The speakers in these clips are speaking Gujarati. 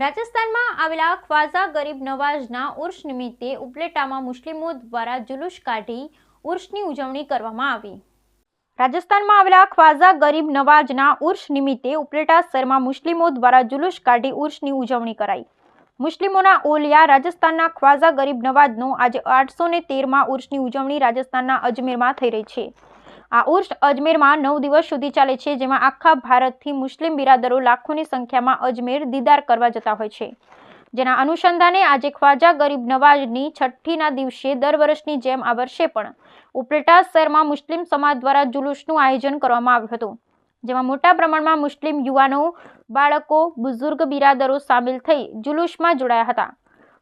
રાજસ્થાનમાં આવેલા ખ્વાઝા ગરીબ નવાઝના ઉર્ષ નિમિત્તે ઉપલેટામાં મુસ્લિમો દ્વારા જુલુસ કાઢી ઉર્ષની ઉજવણી કરવામાં આવી. રાજસ્થાનમાં આવેલા ખ્વાઝા ગરીબ નવાઝના ઉર્ષ નિમિત્તે ઉપલેટા શહેરમાં મુસ્લિમો દ્વારા જુલુસ કાઢી ઉર્ષની ઉજવણી કરાઈ. મુસ્લિમોના ઓલિયા રાજસ્થાનના ખ્વાઝા ગરીબ નવાઝનો આજે આઠસો ને તેરમાં ઉર્ષની ઉજવણી રાજસ્થાનના અજમેરમાં થઈ રહી છે. આ ઉર્સ અજમેરમાં નવ દિવસ સુધી ચાલે છે, જેમાં આખા ભારતથી મુસ્લિમ બિરાદરો લાખોની સંખ્યામાં અજમેર દીદાર કરવા જતા હોય છે. જેના અનુસંધાને આજે ખ્વાજા ગરીબ નવાજની છઠ્ઠીના દિવસે દર વર્ષની જેમ આ વર્ષે પણ ઉપલેટા શહેરમાં મુસ્લિમ સમાજ દ્વારા જુલુસનું આયોજન કરવામાં આવ્યું હતું, જેમાં મોટા પ્રમાણમાં મુસ્લિમ યુવાનો, બાળકો, બુઝુર્ગ બિરાદરો સામેલ થઈ જુલુસમાં જોડાયા હતા.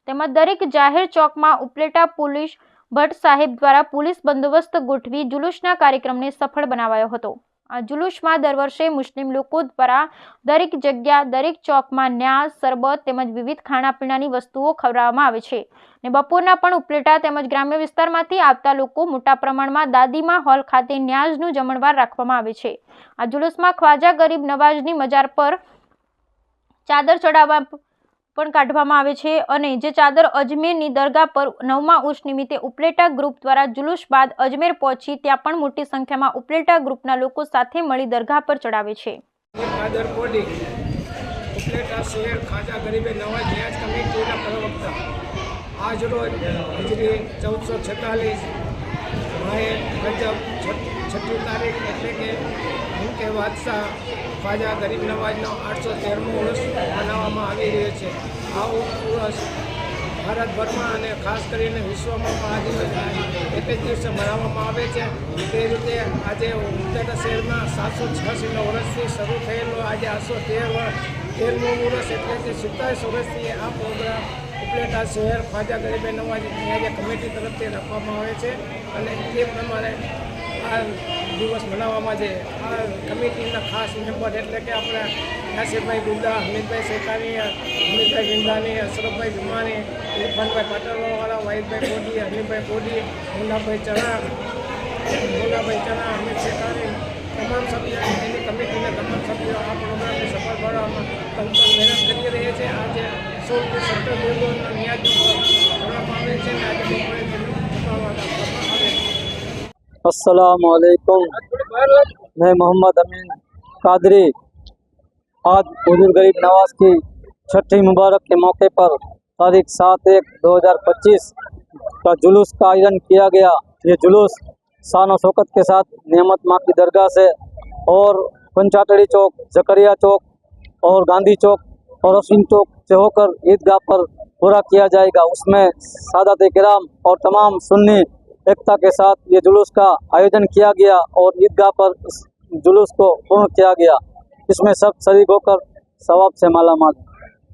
તેમજ દરેક જાહેર ચોકમાં ઉપલેટા પોલીસ ભટ્ટ સાહેબ દ્વારા પોલીસ બંદોબસ્ત ગોઠવી જુલુસના કાર્યક્રમને સફળ બનાવાયો હતો. આ જુલુસમાં દર વર્ષે મુસ્લિમ લોકો દ્વારા દરેક જગ્યા, દરેક ચોકમાં ન્યાસ, શરબત તેમજ વિવિધ ખાણાપીણાની વસ્તુઓ ખવડાવવામાં આવે છે ને બપોરના પણ ઉપલેટા તેમજ ગ્રામ્ય વિસ્તારમાંથી આવતા લોકો મોટા પ્રમાણમાં દાદીમા હોલ ખાતે ન્યાઝનું જમણવાર રાખવામાં આવે છે. આ જુલુસમાં ખ્વાજા ગરીબ નવાઝની મજાર પર ચાદર ચડાવવા પણ કાઢવામાં આવે છે અને જે ચાદર અજમેરની દરગાહ પર નવમા ઉર્ષ નિમિત્તે ઉપલેટા ગ્રુપ દ્વારા જુલુસ બાદ અજમેર પહોંચી, ત્યાં પણ મોટી સંખ્યામાં ઉપલેટા ગ્રુપના લોકો સાથે મળી દરગાહ પર ચડાવે છે. ઉપલેટા છઠ્ઠી તારીખ એટલે કે હું કે ખ્વાજા ગરીબ નવાજનો આઠસો તેરમો વર્ષ મનાવવામાં આવી રહ્યો છે. આ ઉપવાસ ભારતભરમાં અને ખાસ કરીને વિશ્વમાં પણ આ દિવસ એક જ દિવસે મનાવવામાં આવે છે. તે રીતે આજે ઉત્તર શહેરમાં સાતસો છ્યાસીનો વર્ષથી શરૂ થયેલો આજે આઠસો તેર તેરમો વર્ષ એટલે કે સિત્તાવીસ વર્ષથી આ પ્રોગ્રામ ઉપલેટા શહેર ખ્વાજા ગરીબે નવાજ કમિટી તરફથી રાખવામાં આવે છે. અને એ પ્રમાણે આ દિવસ મનાવવામાં છે. આ કમિટીના ખાસ મેમ્બર એટલે કે આપણે નાસિરભાઈ ગુંદા હમીદભાઈ શેખાની હમીદભાઈ ગિંદાની અશરફભાઈ ભીમાની, ઇરફાનભાઈ પાટણવાળા, વાહિદભાઈ કોડી હમીદભાઈ કોડી મુન્નાભાઈ ચણા મુન્નાભાઈ ચણા હમીદ શેખાની તમામ સભ્યો એની કમિટીના તમામ સભ્યો આ પ્રોગ્રામને સફળ બનાવવામાં તંત્ર મહેનત કરી રહ્યા છે. આજે સોળથી સત્તર દિવસોના ન્યાજ છે अस्सलामुअलैकुम मैं मोहम्मद अमीन कादरी। आज बुज़ुर्ग गरीब नवाज़ की छठी मुबारक के मौके पर तारीख सात एक 2025 का जुलूस का आयोजन किया गया। ये जुलूस शान शौकत के साथ नियमत माँ की दरगाह से और पंचाटड़ी चौक, जकरिया चौक और गांधी चौक और अश्विन चौक से होकर ईदगाह पर पूरा किया जाएगा। उसमें सादात कराम और तमाम सुन्नी एकता के साथ ये जुलूस का आयोजन किया गया और ईदगाह पर इस जुलूस को पूर्ण किया गया इसमें सब शरीक होकर सवाब से माला माल